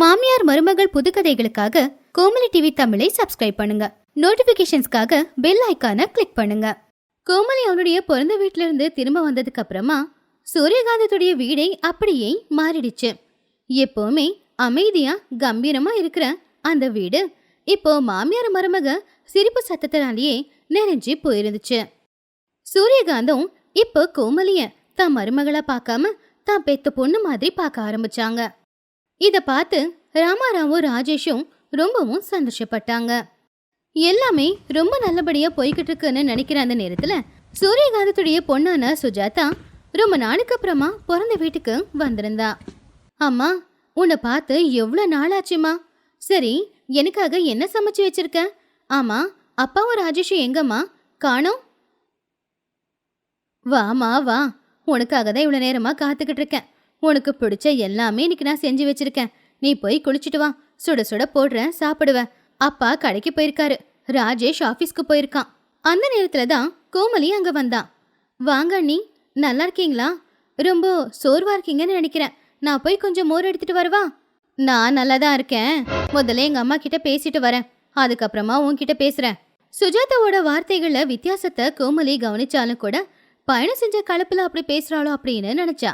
மாமியார் மருமகள் புதுக்கதைகளுக்காக கோமலி டிவி தமிழை சப்ஸ்கிரைப் பண்ணுங்க. நோட்டிபிகேஷன்ஸ்க்காக பெல் ஐகானை கிளிக் பண்ணுங்க. கோமலி அவனுடைய பிறந்த வீட்ல இருந்து திரும்ப வந்ததுக்கு அப்புறமா சூரியகாந்தத்துடைய வீடே அப்படியே மாறிடுச்சு. எப்பவுமே அமைதியா கம்பீரமா இருக்கிற அந்த வீடு இப்போ மாமியார் மருமக சிரிப்பு சத்தத்தினாலேயே நிறைஞ்சு போயிருந்துச்சு. சூரியகாந்தம் இப்போ கோமலிய தான் மருமகளா பார்க்காம தான் பெத்த பொண்ணு மாதிரி பார்க்க ஆரம்பிச்சாங்க. இதை பார்த்து ராமாராவும் ராஜேஷும் ரொம்பவும் சந்தோஷப்பட்டாங்க. எல்லாமே ரொம்ப நல்லபடியா போய்கிட்டு இருக்குன்னு நினைக்கிற அந்த நேரத்துல சூரியகாந்தத்துடைய பொண்ணான சுஜாதா ரொம்ப நாளுக்கு அப்புறமா பிறந்த வீட்டுக்கு வந்திருந்தா. அம்மா உன்னை பார்த்து எவ்வளோ நாளாச்சுமா? சரி எனக்காக என்ன சமைச்சு வச்சிருக்க? ஆமா அப்பாவும் ராஜேஷும் எங்கம்மா? காணோம். வாமா வா. உனக்காக தான் இவ்வளோ நேரமா காத்துக்கிட்டு இருக்கேன். உனக்கு பிடிச்ச எல்லாமே இன்னைக்கு நான் செஞ்சு வச்சிருக்கேன். நீ போய் குளிச்சுட்டு வா. சுட சுட போடுறேன் சாப்பிடுவேன். அப்பா கடைக்கு போயிருக்காரு. ராஜேஷ் ஆஃபீஸ்க்கு போயிருக்கான். அந்த நேரத்தில் தான் கோமலி அங்கே வந்தான் வாங்க அண்ணி நல்லா இருக்கீங்களா? ரொம்ப சோர்வா இருக்கீங்கன்னு நினைக்கிறேன். நான் போய் கொஞ்சம் மோர் எடுத்துட்டு வரவா? நான் நல்லா தான் இருக்கேன். முதல்ல எங்கள் அம்மா கிட்ட பேசிட்டு வரேன். அதுக்கப்புறமா உன்கிட்ட பேசுகிறேன் சுஜாதாவோட வார்த்தைகளில் வித்தியாசத்தை கோமலி கவனிச்சாலும் கூட பயணம் செஞ்ச கலப்பில் அப்படி பேசுகிறாளோ அப்படின்னு நினச்சா.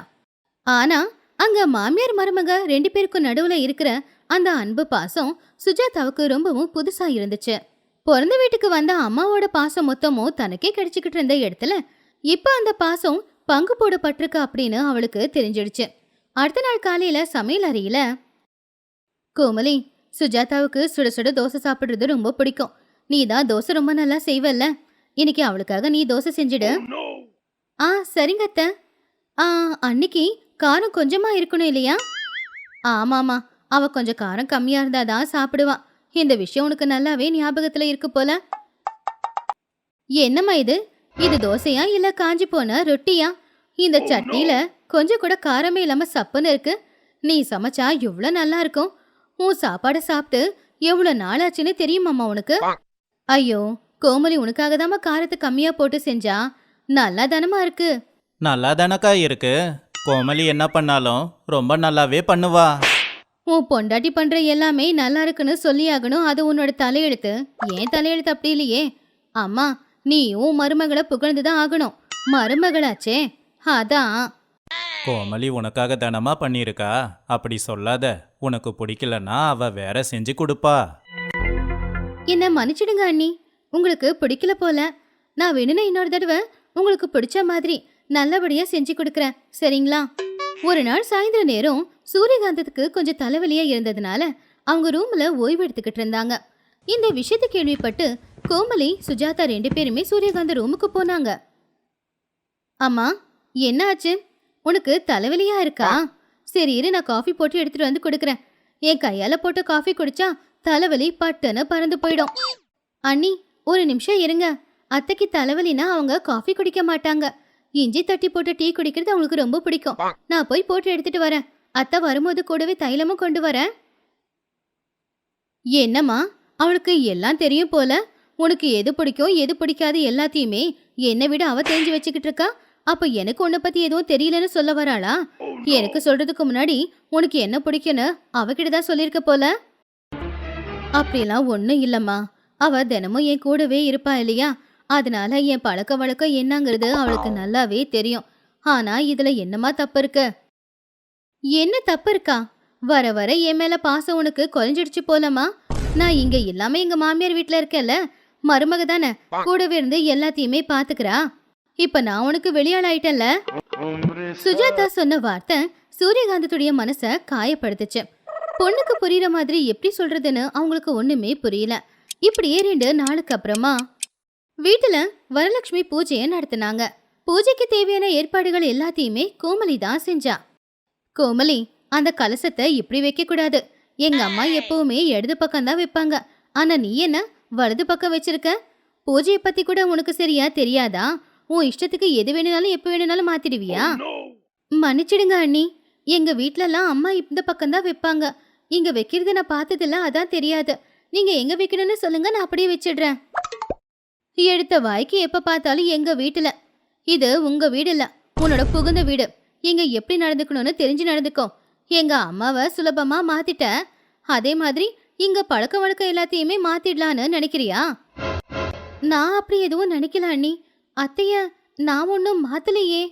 ஆனா அங்க மாமியார் மருமக ரெண்டு பேருக்கும் நடுவுல இருக்கிற அந்த அன்பு பாசம் சுஜாதாவுக்கு ரொம்பவும் புதுசா இருந்துச்சு. பிறந்த வீட்டுக்கு வந்த அம்மாவோட பாசம் மொத்தமும் தனக்கே கிடைச்சிக்கிட்டு இருந்த இடத்துல இப்ப அந்த பாசம் பங்கு போடப்பட்டிருக்கு அப்படின்னு அவளுக்கு தெரிஞ்சிடுச்சு. அடுத்த நாள் காலையில சமையல் அறையில கோமலி சுஜாதாவுக்கு சுட சுட தோசை சாப்பிடுறது ரொம்ப பிடிக்கும். நீ தான் தோசை ரொம்ப நல்லா செய்வல்ல. இன்னைக்கு அவளுக்காக நீ தோசை செஞ்சுடு. ஆ சரிங்க அத்தை. ஆ அன்னைக்கு காரம் கொஞ்சமா இருக்கணும் இல்லையா? ஆமாமா அவ கொஞ்சம் காரம் கம்மியா இருந்தா தான் சாப்பிடுவா. இந்த விஷயம் உனக்கு நல்லாவே ஞாபகத்துல இருக்கு போல. என்னம்மா இது? இது தோசையா இல்ல காஞ்சி போன ரொட்டியா? இந்த சட்னியில கொஞ்சம் கூட காரமே இல்லாம சப்புன்னு இருக்கு. நீ சமைச்சா எவ்வளோ நல்லா இருக்கும். உன் சாப்பாடை சாப்பிட்டு எவ்வளோ நாளாச்சுன்னு தெரியுமாம்மா உனக்கு? ஐயோ கோமலி உனக்காக தாம்மா காரத்தை கம்மியா போட்டு செஞ்சா. நல்லா தானமா இருக்கு. நல்லா தானக்கா இருக்கு. கோமலி என்ன பண்ணாலும் ரொம்ப நல்லாவே பண்ணுவா. உன் பொண்டாட்டி பண்ற எல்லாமே நல்லா இருக்குன்னு சொல்லியாகணும். அது உன்னோட தலையெழுத்து. ஏன் தலையெழுத்து அப்படி இல்லையே? அம்மா நீயும் மருமகளை புகழ்ந்து தான் ஆகணும். மருமகளாச்சே. அதான். கோமலி உனக்காக தானமா பண்ணியிருக்கா? அப்படி சொல்லாத. உனக்கு பிடிக்கலன்னா அவ வேற செஞ்சு கொடுப்பா. என்ன மன்னிச்சிடுங்க அண்ணி. உங்களுக்கு பிடிக்கல போல. நான் வேணும்னா இன்னொரு தடவை உங்களுக்கு பிடிச்ச மாதிரி நல்லபடியா செஞ்சு கொடுக்குறேன். சரிங்களா? ஒரு நாள் சாயந்தர நேரம் சூரியகாந்தத்துக்கு கொஞ்சம் தலைவலியா இருந்ததுனால அவங்க ரூம்ல ஓய்வு எடுத்துக்கிட்டு இருந்தாங்க. இந்த விஷயத்தை கேள்விப்பட்டு கோமலி சுஜாதா ரெண்டு பேருமே சூரியகாந்த ரூமுக்கு போனாங்க. அம்மா என்ன ஆச்சு? உனக்கு தலைவலியா இருக்கா? சரி இரு நான் காஃபி போட்டு எடுத்துட்டு வந்து கொடுக்குறேன். என் கையால போட்டு காஃபி குடிச்சா தலைவலி பட்டுன்னு பறந்து போயிடும். அண்ணி ஒரு நிமிஷம் இருங்க. அத்தைக்கு தலைவலினா அவங்க காஃபி குடிக்க மாட்டாங்க. இஞ்சி தட்டி போட்டு டீ குடிக்கிறது அவங்களுக்கு ரொம்ப பிடிக்கும். நான் போய் போட்டு எடுத்துட்டு வரேன். அத்தை வரும்போது கூடவே தைலமும் கொண்டு வரேன். என்னம்மா? அவளுக்கு எல்லாம் தெரியும் போல. உனக்கு எது பிடிக்கும் எது பிடிக்காது எல்லாத்தையுமே என்னை விட அவ தெரிஞ்சு வச்சுக்கிட்டு இருக்கா? அப்ப எனக்கு உன்னை பத்தி எதுவும் தெரியலன்னு சொல்ல வராளா? எனக்கு சொல்றதுக்கு முன்னாடி உனக்கு என்ன பிடிக்கும்னு அவகிட்ட தான் சொல்லியிருக்க போல. அப்படிலாம் ஒன்றும் இல்லைம்மா. அவ தினமும் என் கூடவே இருப்பா இல்லையா? அதனால என் பழக்க வழக்கம் என்னங்கிறது அவளுக்கு நல்லாவே தெரியும். ஆனா இதுல என்னமா தப்பு இருக்கு என்ன தப்பு இருக்கா வர வர என் மேல பாசம் உனக்கு குறைஞ்சிடுச்சு போலமா நான் இங்க எல்லாமே எங்க மாமியார் வீட்ல இருக்கேன்ல. மருமக தானே? கூடவே இருந்து எல்லாத்தையுமே பாத்துக்கிறா. இப்ப நான் உனக்கு வெளியாள் ஆயிட்டேன்ல சுஜாதா சொன்ன வார்த்தை சூரியகாந்தத்துடைய மனச காயப்படுத்துச்சு. பொண்ணுக்கு புரியுற மாதிரி எப்படி சொல்றதுன்னு அவங்களுக்கு ஒண்ணுமே புரியல. இப்படியே ரெண்டு நாளுக்கு அப்புறமா வீட்டுல வரலட்சுமி பூஜையை நடத்தினாங்க. பூஜைக்கு தேவையான ஏற்பாடுகள் எல்லாத்தையுமே கோமலி தான் செஞ்சா. கோமலி அந்த கலசத்தை இப்படி வைக்க கூடாது. எங்க அம்மா எப்பவுமே இடது பக்கம் தான் வைப்பாங்க. ஆனா நீ என்ன வலது பக்கம் வச்சிருக்க? பூஜையை பத்தி கூட உனக்கு சரியா தெரியாதா? உன் இஷ்டத்துக்கு எது வேணும்னாலும் எப்ப வேணும்னாலும் மாத்திடுவியா? மன்னிச்சிடுங்க அண்ணி. எங்க வீட்லலாம் அம்மா இந்த பக்கம் தான் வைப்பாங்க. இங்க வைக்கிறது நான் பார்த்ததில்ல அதான் தெரியாது. நீங்க எங்க வைக்கணும்னு சொல்லுங்க நான் அப்படியே வச்சிடுறேன். எடுத்த வாய்க்கு எப்ப பார்த்தாலும் எங்க வீட்டுல. இது உங்க வீடு இல்ல உன்னோட புகுந்த வீடு. இங்க எப்படி நடந்துக்கணும்னு தெரிஞ்சு நடந்துக்கோ. எங்க அம்மாவை சுலபமா மாத்திட்ட. அதே மாதிரி இங்க பழக்க வழக்கம் எல்லாத்தையுமே மாத்திடலான்னு நினைக்கிறியா? நான் அப்படி எதுவும் நினைக்கல அண்ணி. அத்தைய நான் ஒன்றும் மாத்தலையே.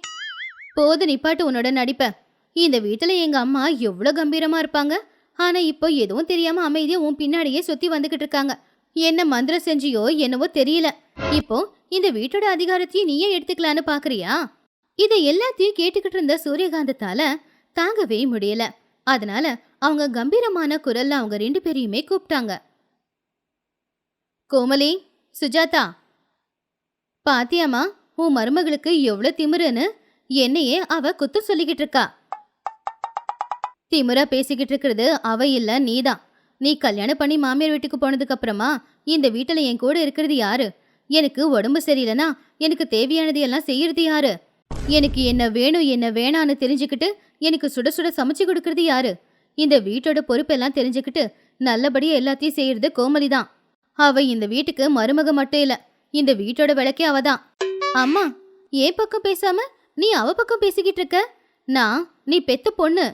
போது நிப்பாட்டு உன்னோட நடிப்ப. இந்த வீட்டுல எங்க அம்மா எவ்வளோ கம்பீரமா இருப்பாங்க. ஆனா இப்போ எதுவும் தெரியாம அமைதியா உன் பின்னாடியே சுத்தி வந்துகிட்டு இருக்காங்க. என்ன மந்திரம் செஞ்சியோ என்னவோ தெரியல. இப்போ இந்த வீட்டோட அதிகாரத்தையும் நீயே எடுத்துக்கலான்னு பாக்குறியா? இதை எல்லாத்தையும் கேட்டுக்கிட்டு இருந்த சூரியகாந்தத்தால தாங்கவே முடியல. அதனால அவங்க கம்பீரமான குரல்ல அவங்க ரெண்டு பேரையுமே கூப்பிட்டாங்க. கோமலி சுஜாதா பாத்தியாமா உன் மருமகளுக்கு எவ்வளவு திமிருன்னு என்னையே அவ குத்து சொல்லிக்கிட்டு இருக்கா. திமிரா பேசிக்கிட்டு இருக்கிறது அவ இல்ல நீதான். நீ கல்யாணம் பண்ணி மாமியார் வீட்டுக்கு போனதுக்கு அப்புறமா இந்த வீட்டுல என் கூட இருக்கிறது யாரு? எனக்கு உடம்பு சரியில்லைனா எனக்கு தேவையானது எல்லாம் செய்யறது யாரு? எனக்கு என்ன வேணும் என்ன வேணான்னு தெரிஞ்சுக்கிட்டு எனக்கு சுட சுட சமைச்சு கொடுக்கறது யாரு? இந்த வீட்டோட பொறுப்பெல்லாம் தெரிஞ்சுக்கிட்டு நல்லபடியா எல்லாத்தையும் செய்யறது கோமலி தான். அவ இந்த வீட்டுக்கு மருமக மட்டும் இல்ல இந்த வீட்டோட விளக்கே அவ தான். அம்மா ஏன் பக்கம் பேசாம நீ அவ பக்கம் பேசிக்கிட்டு இருக்க? நான் நீ பெத்த பொண்ணு.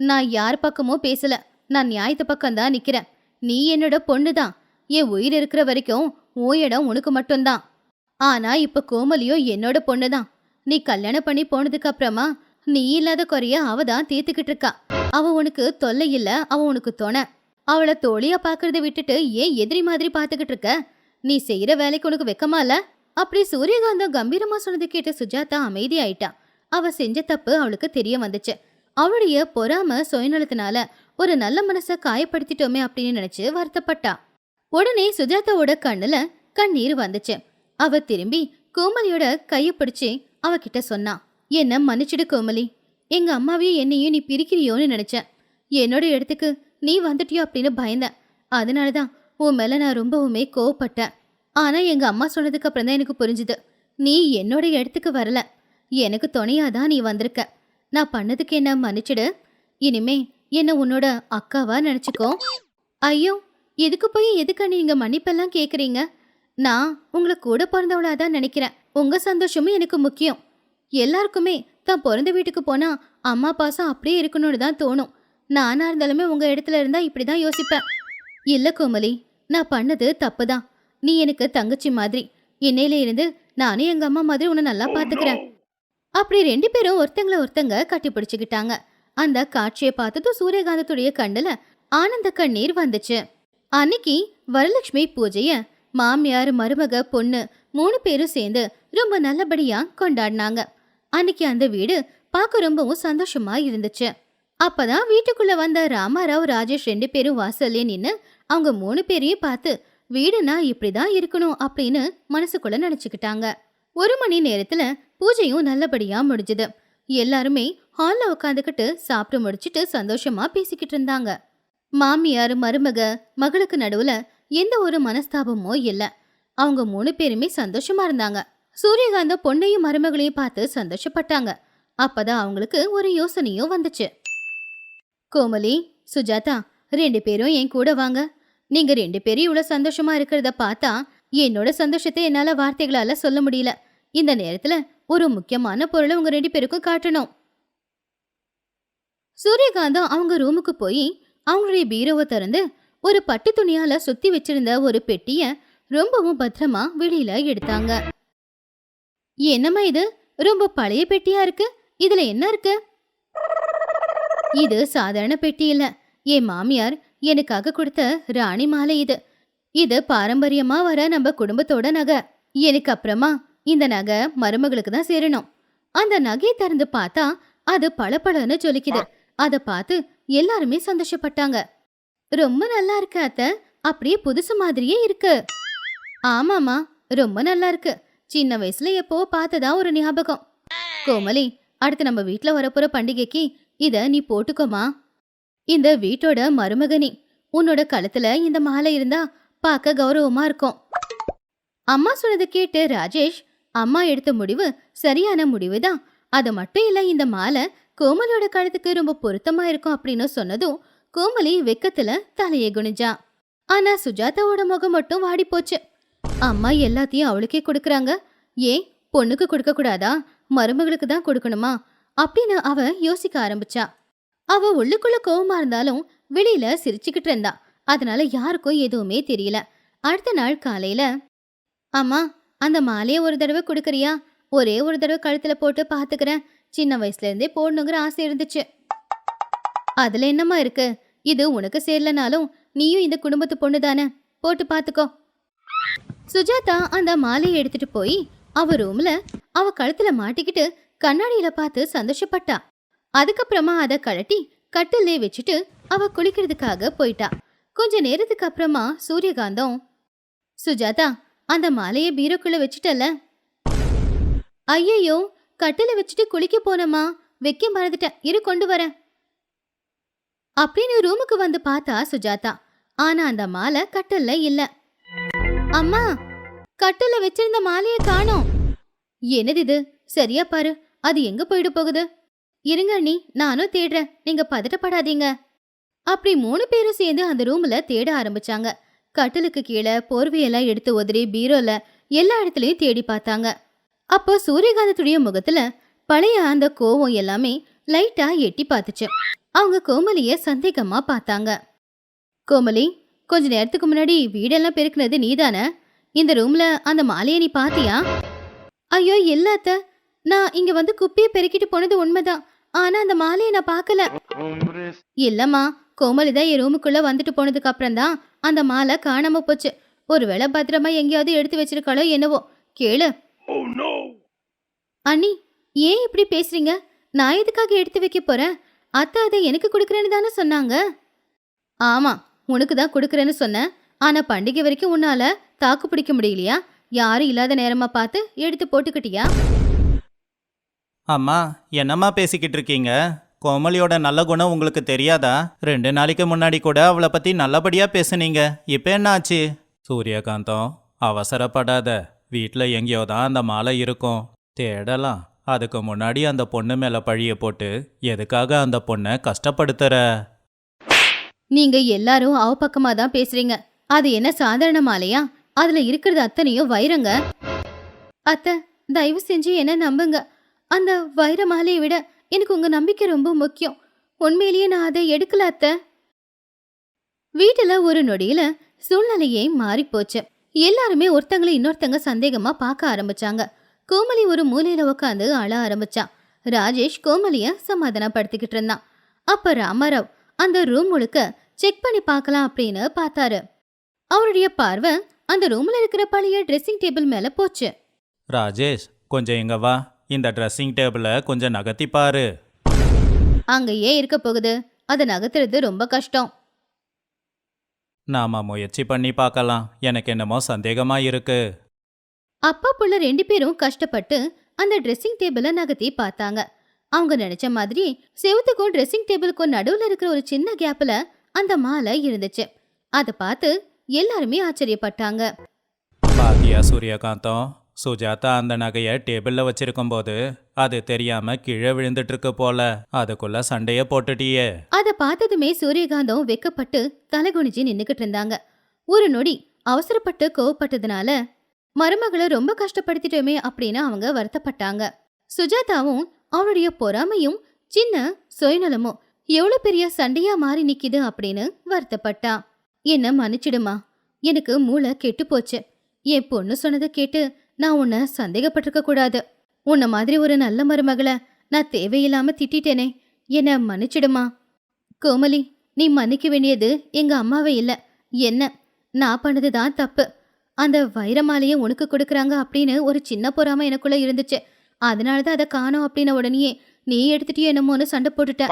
நான் யார் பக்கமும் பேசல. நான் நியாயத்து பக்கம் தான் நிக்கிறேன். நீ என்னோட பொண்ணு தான் என் உயிர் இருக்கிற வரைக்கும் ஓ இடம் உனக்கு மட்டும்தான். ஆனா இப்ப கோமலியோ என்னோட பொண்ணு தான் நீ கல்யாணம் பண்ணி போனதுக்கு அப்புறமா நீ இல்லாத குறைய அவ தான் தீர்த்துக்கிட்டு இருக்கா. அவ உனக்கு தொல்லை இல்ல அவ உனக்கு துணை. அவளை தோழியா பாக்குறத விட்டுட்டு ஏன் எதிரி மாதிரி பாத்துக்கிட்டு இருக்க? நீ செய்யற வேலைக்கு உனக்கு வெக்கமா இல்ல? அப்படி சூரியகாந்தம் கம்பீரமா சொன்னது கேட்டு சுஜாதா அமைதியாயிட்டா. அவ செஞ்ச தப்பு அவளுக்கு தெரிய வந்துச்சு. அவளுடைய பொறாம சுயநலத்தினால ஒரு நல்ல மனச காயப்படுத்திட்டோமே அப்படின்னு நினைச்சு வருத்தப்பட்டா. உடனே சுஜாதாவோட கண்ணுல கண்ணீர் வந்துச்சு. அவ திரும்பி கோமலியோட கைய பிடிச்சு அவகிட்ட சொன்னா என்ன மன்னிச்சிடு கோமலி. எங்க அம்மாவையும் என்னையும் நீ பிரிக்கிறியோன்னு நினைச்சேன் என்னோட இடத்துக்கு நீ வந்துட்டியோ அப்படின்னு பயந்தேன் அதனாலதான் உன் மேல நான் ரொம்பவுமே கோவப்பட்டேன் ஆனா எங்க அம்மா சொன்னதுக்கு அப்புறம் தான் எனக்கு புரிஞ்சுது. நீ என்னோட இடத்துக்கு வரல. எனக்கு துணையாதான் நீ வந்திருக்க. நான் பண்ணதுக்கு என்ன மன்னிச்சிடு. இனிமே என்ன உன்னோட அக்காவா நினச்சிக்கோ. ஐயோ எதுக்கு போய் எதுக்கு நீங்க மன்னிப்பெல்லாம் கேட்குறீங்க நான் உங்களை கூட பிறந்தவளா தான் நினைக்கிறேன். உங்க சந்தோஷமும் எனக்கு முக்கியம். எல்லாருக்குமே தான் பிறந்த வீட்டுக்கு போனா அம்மா பாசம் அப்படியே இருக்கணும்னு தான் தோணும். நானா இருந்தாலுமே உங்க இடத்துல இருந்தா இப்படிதான் யோசிப்பேன். இல்ல கோமலி நான் பண்ணது தப்பு தான் நீ எனக்கு தங்கச்சி மாதிரி. என்னையில இருந்து நானே எங்க அம்மா மாதிரி உன்னை நல்லா பாத்துக்கிறேன். அப்படி ரெண்டு பேரும் ஒருத்தங்களை ஒருத்தங்க கட்டி பிடிச்சுக்கிட்டாங்க அந்த காட்சியை பார்த்ததும் சூரியகாந்தத்துடைய கண்ணுல ஆனந்த கண்ணீர் வந்துச்சு. அன்னைக்கு வரலட்சுமி பூஜைய மாமியார் மருமக பொண்ணு மூணு பேரும் சேர்ந்து ரொம்ப நல்லபடியா கொண்டாடினாங்க. அன்னைக்கு அந்த வீடு பார்க்க ரொம்பவும் சந்தோஷமா இருந்துச்சு. அப்பதான் வீட்டுக்குள்ள வந்த ராமாராவ் ராஜேஷ் ரெண்டு பேரும் வாசல்லே நின்னு அவங்க மூணு பேரையும் பார்த்து வீடுனா இப்படிதான் இருக்கணும் அப்படின்னு மனசுக்குள்ள நினைச்சுக்கிட்டாங்க. ஒரு மணி நேரத்துல பூஜையும் நல்லபடியா முடிஞ்சது. எல்லாருமே ஹாலில் உட்காந்துக்கிட்டு சாப்பிட்டு முடிச்சிட்டு சந்தோஷமா பேசிக்கிட்டு இருந்தாங்க. மாமியார் மருமக மகளுக்கு நடுவுல எந்த ஒரு மனஸ்தாபமோ இல்லை. அவங்க மூணு பேருமே சந்தோஷமா இருந்தாங்க. சூரியகாந்த பொண்ணையும் மருமகளையும் பார்த்து சந்தோஷப்பட்டாங்க. அப்பதான் அவங்களுக்கு ஒரு யோசனையும் வந்துச்சு. கோமலி சுஜாதா ரெண்டு பேரும் என் கூட வாங்க. நீங்க ரெண்டு பேரும் இவ்வளோ சந்தோஷமா இருக்கிறத பார்த்தா என்னோட சந்தோஷத்தை என்னால வார்த்தைகளால சொல்ல முடியல. இந்த நேரத்துல ஒரு முக்கியமான பொருளை உங்க ரெண்டு பேருக்கும் காட்டணும். சூரியகாந்தம் அவங்க ரூமுக்கு போய் அவங்களுடைய பீரோவை திறந்து ஒரு பட்டு துணியால சுத்தி வச்சிருந்த ஒரு பெட்டிய ரொம்பவும் பத்திரமா வெளியில எடுத்தாங்க. என்னம்மா இது? ரொம்ப பழைய பெட்டியா இருக்கு? இதுல என்ன இருக்கு? இது சாதாரண பெட்டி இல்ல. என் மாமியார் எனக்காக கொடுத்த ராணி மாலை இது. இது பாரம்பரியமா வர நம்ம குடும்பத்தோட நகை. எனக்கு அப்புறமா இந்த நகை மருமகளுக்கு தான் சேரணும். அந்த நகையை திறந்து பார்த்தா அது பளபளன்னு ஜொலிக்குது. அத பார்த்து எல்லாருமே சந்தோஷப்பட்டாங்க. ரொம்ப நல்லா இருக்கு அத்த. அப்படியே புதுசு மாதிரியே இருக்கு. ஆமாமா ரொம்ப நல்லா இருக்கு. சின்ன வயசுல எப்போ பார்த்ததா ஒரு ஞாபகம். கோமலி அடுத்து நம்ம வீட்ல வரப்போற பண்டிகைக்கு இத நீ போட்டுக்கோமா. இந்த வீட்டோட மருமகனி உன்னோட கழுத்துல இந்த மாலை இருந்தா பார்க்க கௌரவமா இருக்கும். அம்மா சொன்னதை கேட்டு ராஜேஷ் அம்மா எடுத்த முடிவு சரியான முடிவுதான். அது மட்டும் இல்ல இந்த மாலை கோமலோட கழுத்துக்கு ரொம்ப பொருத்தமா இருக்கும் அப்படின்னு சொன்னதும் கோமலி வெக்கத்துல தலையை குனிஞ்சா. ஆனா சுஜாதாவோட முகம் மட்டும் வாடி போச்சு. அம்மா எல்லாத்தையும் அவளுக்கே கொடுக்கறாங்க. ஏன் பொண்ணுக்கு கொடுக்க கூடாதா? மருமகளுக்கு தான் கொடுக்கணுமா? அப்படின்னு அவ யோசிக்க ஆரம்பிச்சா. அவ உள்ளுக்குள்ள கோவமா இருந்தாலும் வெளியில சிரிச்சுக்கிட்டு இருந்தா. அதனால யாருக்கும் எதுவுமே தெரியல. அடுத்த நாள் காலையில அம்மா அந்த மாலையை ஒரு தடவை கொடுக்கறியா? ஒரே ஒரு தடவை கழுத்துல போட்டு பாத்துக்கிறேன். சின்ன வயசுலேருந்தே போடணுங்கிற ஆசை இருந்துச்சு. அதில் என்னம்மா இருக்கு? இது உனக்கு சேரலனாலும் நீயும் இந்த குடும்பத்து பொண்ணு தானே போட்டு பார்த்துக்கோ சுஜாதா அந்த மாலையை எடுத்துட்டு போய் அவ ரூம்ல அவ கழுத்துல மாட்டிக்கிட்டு கண்ணாடியில பார்த்து சந்தோஷப்பட்டா. அதுக்கப்புறமா அதை கழட்டி கட்டிலே வச்சுட்டு அவ குளிக்கிறதுக்காக போயிட்டா. கொஞ்ச நேரத்துக்கு அப்புறமா சூரியகாந்தம் சுஜாதா அந்த மாலையை பீரோக்குள்ள வச்சுட்டல ஐயையோ கட்டில வச்சுட்டு குளிக்க போனமா வைக்க மறந்துட்டேன் இரு கொண்டு வரேன். அப்படின்னு ரூமுக்கு வந்து பார்த்தா சுஜாதா. ஆனா அந்த மாலை கட்டல்ல இல்ல. அம்மா கட்டல்ல வச்சிருந்த மாலையை காணோம். என்னது இது? சரியா பாரு. அது எங்க போயிட போகுது? இருங்க நீ நானும் தேடுறேன். நீங்க பதட்டப்படாதீங்க. அப்படி மூணு பேரும் சேர்ந்து அந்த ரூம்ல தேட ஆரம்பிச்சாங்க. கட்டிலுக்கு கீழே போர்வையெல்லாம் எடுத்து உதறி பீரோல எல்லா இடத்துலயும் தேடி பார்த்தாங்க. அப்போ சூரியகாந்தத்துடைய முகத்துல பழைய அந்த கோவம் எல்லாமே லைட்டா எட்டி பார்த்துச்சு. அவங்க கோமலிய சந்தேகமா பார்த்தாங்க. கோமலி கொஞ்ச நேரத்துக்கு முன்னாடி வீடெல்லாம் பெருக்குனது நீதானே? இந்த ரூம்ல அந்த மாலையை நீ பாத்தியா ஐயோ இல்லாத்த நான் இங்க வந்து குப்பியை பெருக்கிட்டு போனது உண்மைதான். ஆனா அந்த மாலையை நான் பார்க்கல. இல்லம்மா கோமலி தான் என் ரூமுக்குள்ள வந்துட்டு போனதுக்கு அப்புறம் தான் அந்த மாலை காணாம போச்சு. ஒருவேளை பத்திரமா எங்கேயாவது எடுத்து வச்சிருக்காளோ என்னவோ. கேளு. அண்ணி ஏன் இப்படி பேசுறீங்க? நான் எதுக்காக எடுத்து வைக்க போறேன்? அத்தை அதை எனக்கு கொடுக்குறேன்னு தானே சொன்னாங்க? ஆமா உனக்கு தான் கொடுக்குறேன்னு சொன்னேன். ஆனா பண்டிகை வரைக்கும் உன்னால தாக்கு பிடிக்க முடியலையா? யாரும் இல்லாத நேரமா பார்த்து எடுத்து போட்டுக்கிட்டியா? அம்மா என்னம்மா பேசிக்கிட்டு இருக்கீங்க? கோமலியோட நல்ல குணம் உங்களுக்கு தெரியாதா? ரெண்டு நாளைக்கு முன்னாடி கூட அவளை பத்தி நல்லபடியா பேசுனீங்க. இப்போ என்ன ஆச்சு? சூரியகாந்தம் அவசரப்படாத. வீட்டில் எங்கேயோ தான் அந்த மாலை இருக்கும். தேடலாம். அதுக்கு முன்னாடி அந்த பொண்ணு மேல பழிய போட்டு எதுக்காக அந்த பொண்ணை கஷ்டப்படுத்துற? நீங்க எல்லாரும் அவ பக்கமா தான் பேசுறீங்க. அது என்ன சாதாரண மாலையா? அதுல இருக்கிறது அத்தனையும் வைரங்க? அத்தை தயவு செஞ்சு என்ன நம்புங்க. அந்த வைர மாலையை விட எனக்கு உங்க நம்பிக்கை ரொம்ப முக்கியம். உண்மையிலேயே நான் அதை எடுக்கல அத்தை. வீட்டுல ஒரு நொடியில சூழ்நிலையே மாறி போச்சு எல்லாருமே ஒருத்தங்களை இன்னொருத்தங்க சந்தேகமா பார்க்க ஆரம்பிச்சாங்க. கோமலி ஒரு மூலையில உட்காந்து அழ ஆரம்பிச்சான் ராஜேஷ் கோமலிய சமாதானப்படுத்திக்கிட்டு இருந்தான். அப்ப ராமாராவ் அந்த ரூம் முழுக்க செக் பண்ணி பார்க்கலாம் அப்படின்னு பார்த்தாரு. அவருடைய பார்வை அந்த ரூம்ல இருக்கிற பழைய ட்ரெஸ்ஸிங் டேபிள் மேல போச்சு. ராஜேஷ் கொஞ்சம் எங்க வா. இந்த ட்ரெஸ்ஸிங் டேபிளை கொஞ்சம் நகர்த்தி பாரு. அங்கேயே இருக்க போகுது. அதை நகர்த்துறது ரொம்ப கஷ்டம். நாம முயற்சி பண்ணி பார்க்கலாம். எனக்கு என்னமோ சந்தேகமா இருக்கு. அப்பா புள்ள ரெண்டு பேரும் கஷ்டப்பட்டு அந்த ட்ரெஸ்ஸிங் டேபிளை நகர்த்தி பார்த்தாங்க. அவங்க நினைச்ச மாதிரி செவுத்துக்கும் ட்ரெஸ்ஸிங் டேபிளுக்கும் நடுவுல இருக்கிற ஒரு சின்ன கேப்ல அந்த மாலை இருந்துச்சு. அதை பார்த்து எல்லாருமே ஆச்சரியப்பட்டாங்க. பாத்தியா சூரியகாந்தம்? சுஜாதா அந்த நகையை டேபிள்ல வச்சிருக்கும் போது அது தெரியாம கீழே விழுந்துட்டு இருக்கு போல. அதுக்குள்ள சண்டைய போட்டுட்டியே. அதை பார்த்ததுமே சூரியகாந்தம் வெக்கப்பட்டு தலைகுனிஞ்சு நின்னுக்கிட்டு இருந்தாங்க. ஒரு நொடி அவசரப்பட்டு கோவப்பட்டதுனால மருமகளை ரொம்ப கஷ்டப்படுத்திட்டோமே அப்படின்னு அவங்க வருத்தப்பட்டாங்க. சுஜாதாவும் அவளுடைய பொறாமையும் சின்ன சுயநலமும் எவ்வளவு பெரிய சண்டையா மாறி நிக்குது அப்படின்னு வருத்தப்பட்டா. என்ன மன்னிச்சிடுமா. எனக்கு மூளை கெட்டு போச்சு என் பொண்ணு சொன்னதை கேட்டு நான் உன்னை சந்தேகப்பட்டிருக்க கூடாது. உன்னை மாதிரி ஒரு நல்ல மருமகளை நான் தேவையில்லாம திட்டிட்டேனே. என்ன மன்னிச்சிடுமா? கோமலி நீ மன்னிக்க வேண்டியது எங்க அம்மாவை இல்லை. என்ன? நான் பண்ணது தான் தப்பு. அந்த வைரமாலையை உனக்கு கொடுக்குறாங்க அப்படின்னு ஒரு சின்ன பொறாம எனக்குள்ள இருந்துச்சு. அதனால தான் அதை காணோம் அப்படின்ன உடனேயே நீ எடுத்துட்டியோ என்னமோன்னு சண்டை போட்டுட்ட.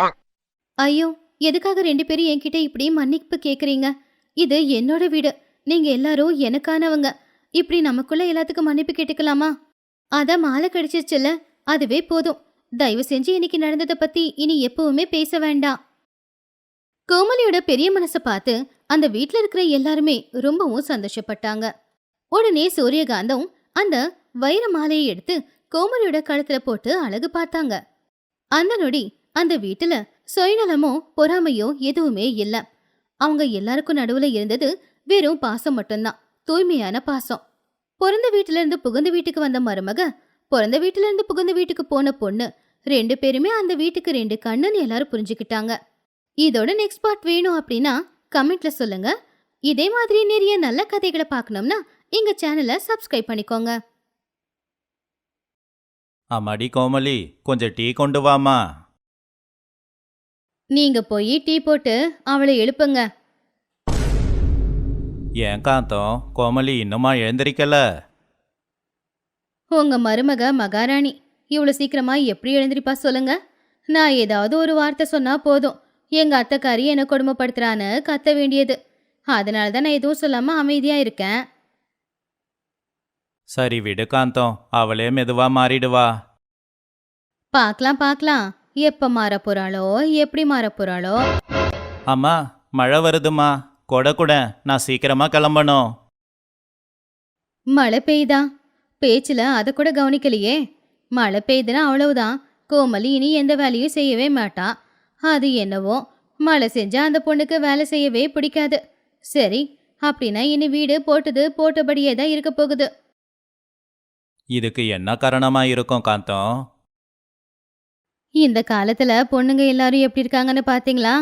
ஐயோ எதுக்காக ரெண்டு பேரும் என்கிட்ட இப்படி மன்னிப்பு கேட்குறீங்க இது என்னோட வீடு. நீங்க எல்லாரும் எனக்கானவங்க. இப்படி நமக்குள்ள எல்லாத்துக்கும் மன்னிப்பு கேட்டுக்கலாமா? அதான் மாலை கிடைச்சிருச்சுல்ல அதுவே போதும். தயவு செஞ்சு இன்னைக்கு நடந்ததை பத்தி இனி எப்பவுமே பேச வேண்டாம். கோமலியோட பெரிய மனசை பார்த்து அந்த வீட்டில் இருக்கிற எல்லாருமே ரொம்பவும் சந்தோஷப்பட்டாங்க. உடனே சூரியகாந்தம் அந்த வைர மாலையை எடுத்து கோமலியோட கழுத்துல போட்டு அழகு பார்த்தாங்க. அந்த நொடி அந்த வீட்டுல சுயநலமோ பொறாமையோ எதுவுமே இல்ல. அவங்க எல்லாருக்கும் நடுவுல இருந்தது வெறும் பாசம் மட்டும்தான். தூய்மையான பாசம். பிறந்த வீட்டுல இருந்து புகுந்த வீட்டுக்கு வந்த மருமக பிறந்த வீட்டுல இருந்து புகுந்த வீட்டுக்கு போன பொண்ணு ரெண்டு பேருமே அந்த வீட்டுக்கு ரெண்டு கண்ணுன்னு எல்லாரும் புரிஞ்சுக்கிட்டாங்க. இதோட நெக்ஸ்ட் பார்ட் வேணும் அப்படின்னா கமெண்ட்ல சொல்லுங்க. இதே மாதிரி நிறைய நல்ல கதைகளை பார்க்கணும்னா எங்க சேனலை சப்ஸ்கிரைப் பண்ணிக்கோங்க. அம்மாடி கோமலி கொஞ்சம் டீ கொண்டு வாமா நீங்க போய் டீ போட்டு அவளை எழுப்புங்க. ஏன் காந்தம் கோமலி இன்னுமா எழுந்திருக்கல? உங்க மருமக மகாராணி இவ்வளவு சீக்கிரமா எப்படி எழுந்திருப்பா சொல்லுங்க. நான் ஏதாவது ஒரு வார்த்தை சொன்னா போதும். எங்க அத்தைக்காரி என்ன கொடுமைப்படுத்துறான்னு கத்த வேண்டியது. அதனால தான் நான் எதுவும் சொல்லாம அமைதியா இருக்கேன். சரி விடு காந்தம் அவளே மெதுவா மாறிடுவா. பார்க்கலாம் பார்க்கலாம். எப்ப மாற போறாளோ எப்படி மாற போறாளோ. அம்மா மழை வருதுமா கொட கூட நான் சீக்கிரமா கிளம்பணும். மழை பெய்யுதா? பேச்சுல அதை கூட கவனிக்கலையே. மழை பெய்யுதுன்னா அவ்வளவுதான். கோமலி இனி எந்த வேலையும் செய்யவே மாட்டா. அது என்னவோ மழை செஞ்சா அந்த பொண்ணுக்கு வேலை செய்யவே பிடிக்காது. சரி அப்படின்னா இனி வீடு போட்டது போட்டபடியே தான் இருக்க போகுது. இதுக்கு என்ன காரணமா இருக்கும் காந்தம்? இந்த காலத்துல பொண்ணுங்க எல்லாரும் எப்படி இருக்காங்கன்னு பாத்தீங்களா?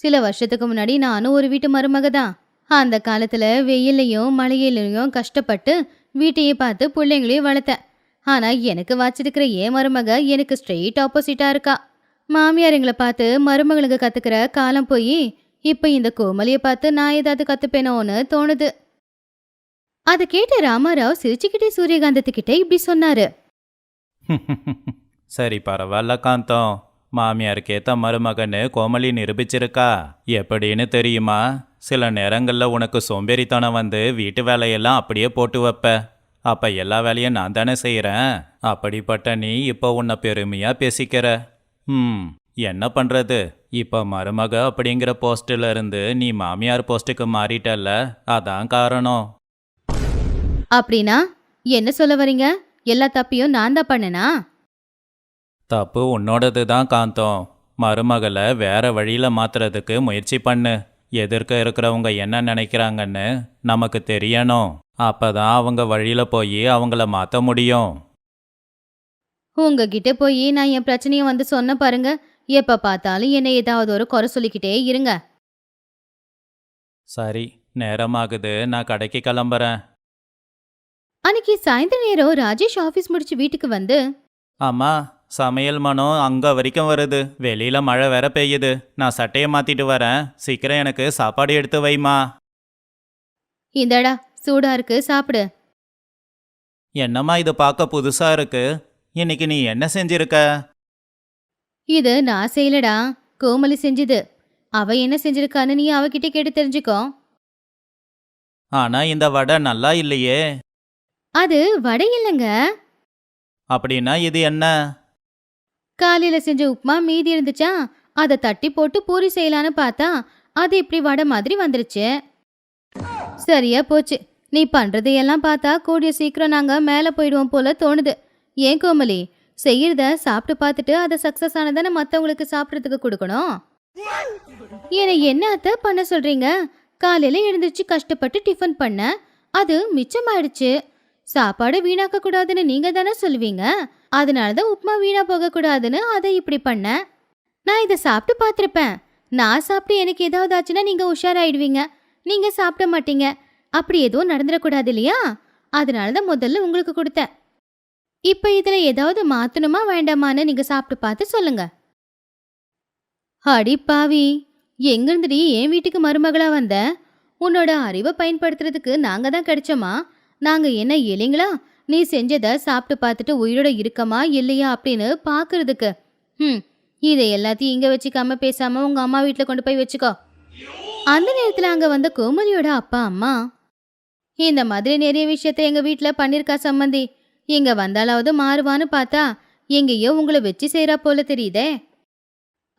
சில வருஷத்துக்கு முன்னாடி நானும் ஒரு வீட்டு மருமக தான். அந்த காலத்துல வெயிலையும் மழையிலையும் கஷ்டப்பட்டு வீட்டையே பார்த்து பிள்ளைங்களையும் வளர்த்தேன். ஆனா எனக்கு வச்சிருக்கிற ஏன் மருமக எனக்கு ஸ்ட்ரெயிட் ஆப்போசிட்டா இருக்கா. மாமியாருங்களை பார்த்து மருமகளுக்கு கத்துக்கிற காலம் போய் இப்போ இந்த கோமலியை பார்த்து நான் ஏதாவது கத்துப்பேனோன்னு தோணுது. அதை கேட்ட ராமாராவ் சிரிச்சுக்கிட்டே சூரியகாந்தத்துக்கிட்ட இப்படி சொன்னாரு. சரி பரவாயில்ல காந்தம். மாமியாருக்கேத்த மருமகன்னு கோமலி நிரூபிச்சிருக்கா? எப்படின்னு தெரியுமா? சில நேரங்களில் உனக்கு சோம்பேறித்தனம் வந்து வீட்டு வேலையெல்லாம் அப்படியே போட்டு வைப்ப. அப்ப எல்லா வேலையும் நான் தானே செய்கிறேன் அப்படிப்பட்ட நீ இப்போ உன்னை பெருமையா பேசிக்கிற. ம் என்ன பண்ணுறது இப்போ மருமக அப்படிங்கிற போஸ்டில் இருந்து நீ மாமியார் போஸ்ட்டுக்கு மாறிட்டல்ல. அதான் காரணம். அப்படின்னா என்ன சொல்ல வரீங்க? எல்லா தப்பையும் நான் தான் பண்ணனா? தப்பு உன்னோடது தான் காந்தம். மருமகளை வேற வழியில மாத்துறதுக்கு முயற்சி பண்ணு. எதிர்க்க இருக்கிறவங்க என்ன நினைக்கிறாங்கன்னு நமக்கு தெரியணும். அப்பதான் அவங்க வழியில போய் அவங்கள மாத்த முடியும். உங்ககிட்ட போய் நான் என் பிரச்சனையை வந்து சொன்ன பாருங்க. எப்ப பார்த்தாலும் என்னை ஏதாவது ஒரு குறை சொல்லிக்கிட்டே இருங்க. சரி நேரமாகுது. நான் கடைக்கு கிளம்புறேன். அன்னைக்கு சாயந்தர நேரம் ராஜேஷ் ஆபீஸ் முடிச்சு வீட்டுக்கு வந்து அம்மா சமையல் மனம் அங்க வரைக்கும் வருது. வெளியில மழை வேற பெய்யுது. நான் சட்டையை மாத்திட்டு வரேன். சீக்கிரம் எனக்கு சாப்பாடு எடுத்து வைமா. இந்தடா சூடா இருக்கு சாப்பிடு. என்னம்மா இது பார்க்க புதுசா இருக்கு? இன்னைக்கு நீ என்ன செஞ்சிருக்க? இது நான் செய்யலடா. கோமலி செஞ்சது. அவ என்ன செஞ்சிருக்கான்னு நீ அவகிட்ட கேட்டு தெரிஞ்சுக்கோ. ஆனா இந்த வடை நல்லா இல்லையே. அது வடை இல்லைங்க. அப்படின்னா இது என்ன? காலையில செஞ்ச உப்புமா மீதி இருந்துச்சா? அதை தட்டி போட்டு பூரி செய்யலான்னு பார்த்தா அது இப்படி வடை மாதிரி வந்துருச்சு. சரியா போச்சு. நீ பண்ணுறதையெல்லாம் பார்த்தா கூடிய சீக்கிரம் நாங்க மேலே போயிடுவோம் போல தோணுது. ஏன் கோமலி? செய்யறத சாப்பிட்டு பார்த்துட்டு அதை சக்ஸஸ் ஆனதானே மற்றவங்களுக்கு சாப்பிட்றதுக்கு கொடுக்கணும்? என்னை என்னத்த பண்ண சொல்றீங்க? காலையில எழுந்திருச்சு கஷ்டப்பட்டு டிஃபன் பண்ண அது மிச்சமாயிடுச்சு. சாப்பாடு வீணாக்க கூடாதுன்னு நீங்க தானே சொல்லுவீங்க? அதனால தான் உப்புமா வீணா போகக்கூடாதுன்னு அதை இப்படி பண்ணேன் நான் இதை சாப்பிட்டு பார்த்துருப்பேன். நான் சாப்பிட்டு எனக்கு ஏதாவது ஆச்சுன்னா நீங்க உஷாராயிடுவீங்க. நீங்க சாப்பிட மாட்டீங்க. அப்படி எதுவும் நடந்துடக்கூடாது இல்லையா? அதனால தான் முதல்ல உங்களுக்கு கொடுத்தேன். இப்போ இதுல ஏதாவது மாத்தணுமா வேண்டாமான்னு நீங்க சாப்பிட்டு பார்த்து சொல்லுங்க. அடி பாவி எங்கிருந்துடி என் வீட்டுக்கு மருமகளா வந்த? உன்னோட அறிவை பயன்படுத்துறதுக்கு நாங்க தான் கிடைச்சோமா? நாங்க என்ன இல்லைங்களா நீ செஞ்சதை சாப்பிட்டு பார்த்துட்டு உயிரோட இருக்கமா இல்லையா அப்படின்னு பார்க்கறதுக்கு. ம் இதை எல்லாத்தையும் இங்கே வச்சுக்காம பேசாம உங்க அம்மா வீட்டில் கொண்டு போய் வச்சுக்கோ. அந்த நேரத்தில் அங்கே வந்த கோமலியோட அப்பா அம்மா இந்த மாதிரி நிறைய விஷயத்த எங்கள் வீட்டில் பண்ணியிருக்கா சம்மந்தி இங்கே வந்தாலாவது மாறுவான்னு பார்த்தா எங்கேயோ உங்களை வச்சு செய்கிறா போல தெரியுதே.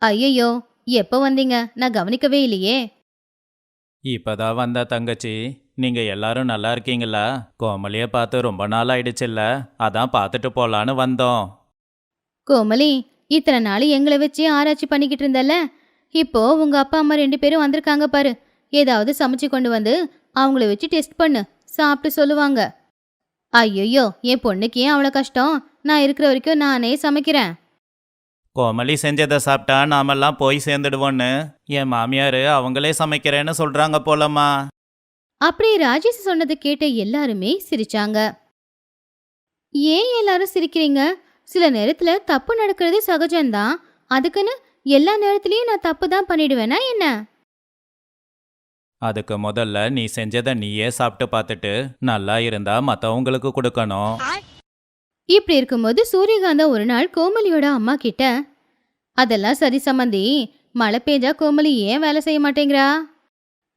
ஐயையோ எப்போ வந்தீங்க? நான் கவனிக்கவே இல்லையே. இப்பதான் வந்தா தங்கச்சி. நீங்க எல்லாரும் நல்லா இருக்கீங்களா? கோமலிய பார்த்து ரொம்ப நாள் ஆயிடுச்சுல்ல. அதான் பார்த்துட்டு போலான்னு வந்தோம். கோமலி இத்தனை நாள் எங்களை வச்சு ஆராய்ச்சி பண்ணிக்கிட்டு இருந்தல்ல? இப்போ உங்க அப்பா அம்மா ரெண்டு பேரும் வந்திருக்காங்க பாரு. ஏதாவது சமைச்சு கொண்டு வந்து அவங்கள வச்சு டெஸ்ட் பண்ணு. சாப்பிட்டு சொல்லுவாங்க. ஐயோ என் பொண்ணுக்கு ஏன் அவ்வளோ கஷ்டம்? நான் இருக்கிற வரைக்கும் நானே சமைக்கிறேன். கோமலி செஞ்சதை சாப்பிட்டா நாமெல்லாம் போய் சேர்ந்துடுவோன்னு. என் மாமியார் அவங்களே சமைக்கிறேன்னு சொல்றாங்க போலம்மா. அப்படி ராஜேஷ் சொன்னதை கேட்ட எல்லாருமே சிரிச்சாங்க. ஏன் எல்லாரும் சிரிக்கிறீங்க? சில நேரத்துல தப்பு நடக்கிறது சகஜம்தான். அதுக்குன்னு எல்லா நேரத்துலயும் நான் தப்பு தான் பண்ணிடுவேனா என்ன? அதுக்கு முதல்ல நீ செஞ்சதை நீயே சாப்பிட்டு பார்த்துட்டு நல்லா இருந்தா மற்றவங்களுக்கு கொடுக்கணும். இப்படி இருக்கும்போது சூரியகாந்தம் ஒரு நாள் கோமலியோட அம்மா கிட்ட அதெல்லாம் சரி சம்மந்தி மழை பெஞ்சா கோமலி ஏன் வேலை செய்ய மாட்டேங்கிறா?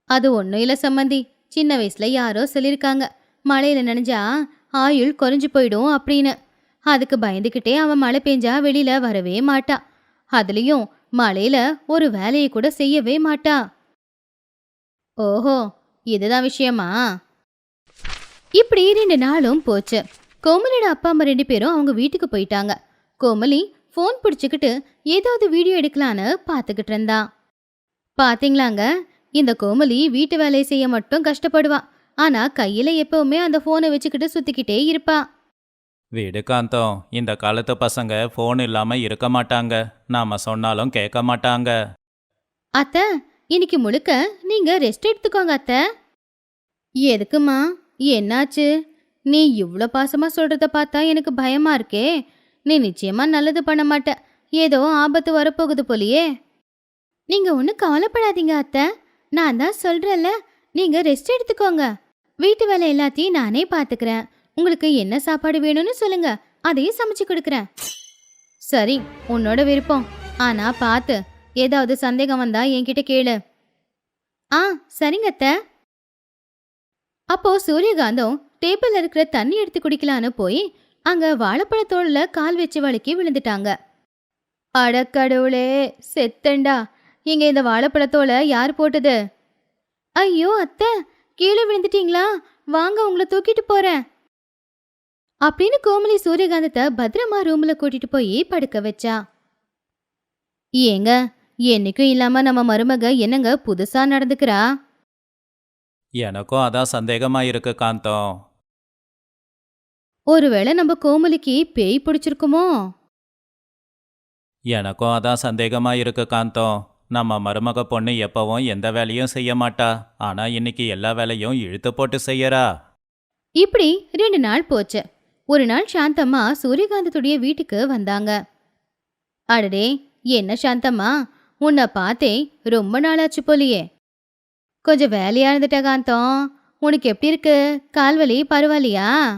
அது ஒன்றும் இல்லை சம்மந்தி சின்ன வயசுல யாரோ சொல்லியிருக்காங்க மழையில நனைஞ்சா ஆயுள் குறைஞ்சு போயிடும் அப்படின்னு. அதுக்கு பயந்துக்கிட்டே அவன் மழை பெஞ்சா வெளியில வரவே மாட்டா. அதுலயும் மழையில ஒரு வேலையை கூட செய்யவே மாட்டா. ஓஹோ இதுதான் விஷயமா? இப்படி ரெண்டு நாளும் போச்சு. கோமலியோட அப்பா அம்மா ரெண்டு பேரும் அவங்க வீட்டுக்கு போயிட்டாங்க. கோமலி ஃபோன் பிடிச்சிக்கிட்டு ஏதாவது வீடியோ எடுக்கலான்னு பார்த்துக்கிட்டு இருந்தா. பார்த்தீங்களாங்க இந்த கோமலி வீட்டு வேலையை செய்ய மட்டும் கஷ்டப்படுவா. ஆனா கையில எப்பவுமே அந்த ஃபோனை வச்சுக்கிட்டு சுத்திக்கிட்டே இருப்பா. வீடு காந்தம். இந்த காலத்து பசங்க ஃபோன் இல்லாம இருக்க மாட்டாங்க. நாம சொன்னாலும் கேட்க மாட்டாங்க. அத்தை இன்னைக்கு முழுக்க நீங்க ரெஸ்ட் எடுத்துக்கோங்க அத்தை. எதுக்குமா? என்னாச்சு? நீ இவ்ளோ பாசமா சொல்றத பார்த்தா எனக்கு பயமா இருக்கே. நீ நிச்சயமா நல்லது பண்ண மாட்ட. ஏதோ ஆபத்து வரப்போகுது போலியே. நீங்க ஒன்றும் கவலைப்படாதீங்க அத்தை. நான் தான் சொல்றேன்ல. நீங்கள் ரெஸ்ட் எடுத்துக்கோங்க. வீட்டு வேலை எல்லாத்தையும் நானே பார்த்துக்கிறேன் உங்களுக்கு என்ன சாப்பாடு வேணும்னு சொல்லுங்க. அதையும் சமைச்சு கொடுக்குறேன். சரி உன்னோட விருப்பம். ஆனா பார்த்து ஏதாவது சந்தேகம் வந்தா என்கிட்ட கேளு. ஆ சரிங்க அத்தை. அப்போ சூரியகாந்தம் டேபிள்ல இருக்கிற தண்ணி எடுத்து குடிக்கலான்னு போய் அங்க வாழைப்பழத்தோளில் கால் வச்சு வழுக்கி விழுந்துட்டாங்க. அடக்கடவுளே செத்தண்டா இங்க இந்த வாழைப்பழத்தோல யார் போட்டது? ஐயோ அத்தை கீழே விழுந்துட்டீங்களா? வாங்க உங்களை தூக்கிட்டு போறேன். அப்படின்னு கோமலி சூரியகாந்தத்தை பத்திரமா ரூம்ல கூட்டிட்டு போய் படுக்க வச்சா. ஏங்க என்னைக்கும் இல்லாம நம்ம மருமக என்னங்க புதுசா நடந்துக்கிறா? எனக்கும் அதான் சந்தேகமா இருக்கு காந்தம். ஒருவேளை நம்ம கோமலிக்கு பேய் பிடிச்சிருக்குமோ? எனக்கும் அதான் சந்தேகமா இருக்கு காந்தம். நம்ம மருமக பொண்ணு எப்பவும் எந்த வேலையும் செய்ய மாட்டா. ஆனா இன்னைக்கு எல்லா வேலையும் இழுத்து போட்டு செய்யறா. இப்படி ரெண்டு நாள் போச்சு. ஒரு நாள் சாந்தம்மா சூரியகாந்தத்துடைய வீட்டுக்கு வந்தாங்க. அடடே என்ன சாந்தம்மா? உன்னை பார்த்தே ரொம்ப நாளாச்சு போலியே. கொஞ்சம் வேலையா இருந்துட்ட காந்தம். உனக்கு எப்படி இருக்கு? கால்வலி பரவாயில்லையா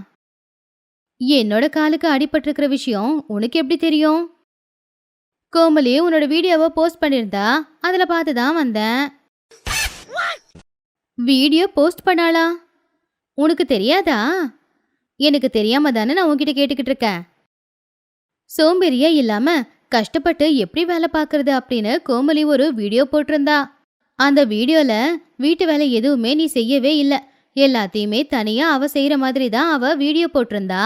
என்னோட காலுக்கு அடிபட்டிருக்கிற விஷயம் உனக்கு எப்படி தெரியும்? கோமலி உன்னோட வீடியோவை போஸ்ட் பண்ணியிருந்தா அதில் பார்த்து தான் வந்தேன். வீடியோ போஸ்ட் பண்ணாளா? உனக்கு தெரியாதா? எனக்கு தெரியாம தானே நான் உன்கிட்ட கேட்டுக்கிட்டு இருக்கேன். சோம்பேறியா இல்லாம கஷ்டப்பட்டு எப்படி வேலை பார்க்கறது அப்படின்னு கோமலி ஒரு வீடியோ போட்டிருந்தா. அந்த வீடியோல வீட்டு வேலை எதுவுமே நீ செய்யவே இல்லை. எல்லாத்தையுமே தனியா அவ செய்யற மாதிரி தான் அவ வீடியோ போட்டிருந்தா.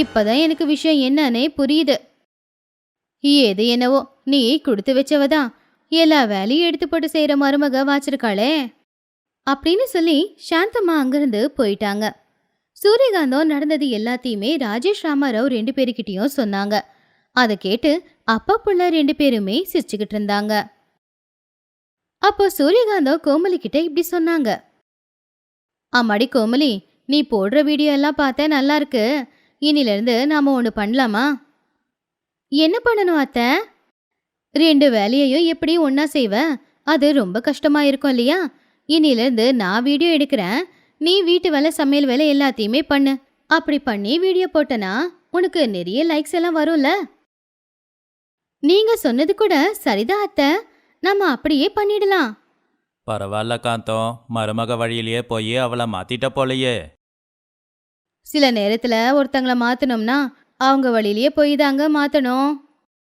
இப்பதான் எனக்கு விஷயம் என்னன்னே புரியுது. ஏது என்னவோ நீ கொடுத்து வச்சவதான் எல்லா வேலையும் எடுத்து போட்டு செய்யற மருமக வாச்சிருக்காளே. அப்படின்னு சொல்லி சாந்தம்மா அங்கிருந்து போயிட்டாங்க. சூரியகாந்தம் நடந்தது எல்லாத்தையுமே ராஜேஷ் ராமாராவ் ரெண்டு பேருக்கிட்டயும் சொன்னாங்க. அதை கேட்டு அப்பா புள்ள ரெண்டு பேருமே சிரிச்சுக்கிட்டு இருந்தாங்க. அப்போ சூரியகாந்தம் கோமலி கிட்ட இப்படி சொன்னாங்க. அம்மாடி கோமலி நீ போடுற வீடியோ எல்லாம் பார்த்தா நல்லா இருக்கு. இனில இருந்து நாம ஒன்று பண்ணலாமா? என்ன பண்ணணும் அத்தை? ரெண்டு வேலையையும் எப்படி ஒண்ணா செய்வ? அது ரொம்ப கஷ்டமா இருக்கும் இல்லையா? இனிலேருந்து நான் வீடியோ எடுக்கிறேன். நீ வீட்டு வேலை சமையல் வேலை எல்லாத்தையுமே பண்ணு. அப்படி பண்ணி வீடியோ போட்டனா உனக்கு நிறைய லைக்ஸ் எல்லாம் வரும்ல? நீங்க சொன்னது கூட சரிதான் அத்தை. நம்ம அப்படியே பண்ணிடலாம். பரவாயில்ல காந்தம் மருமக வழியிலேயே போய் அவளை மாத்திட்ட போலையே. சில நேரத்துல ஒருத்தங்கள மாத்தணும்னா அவங்க வழியிலேயே போய் தாங்க மாற்றணும்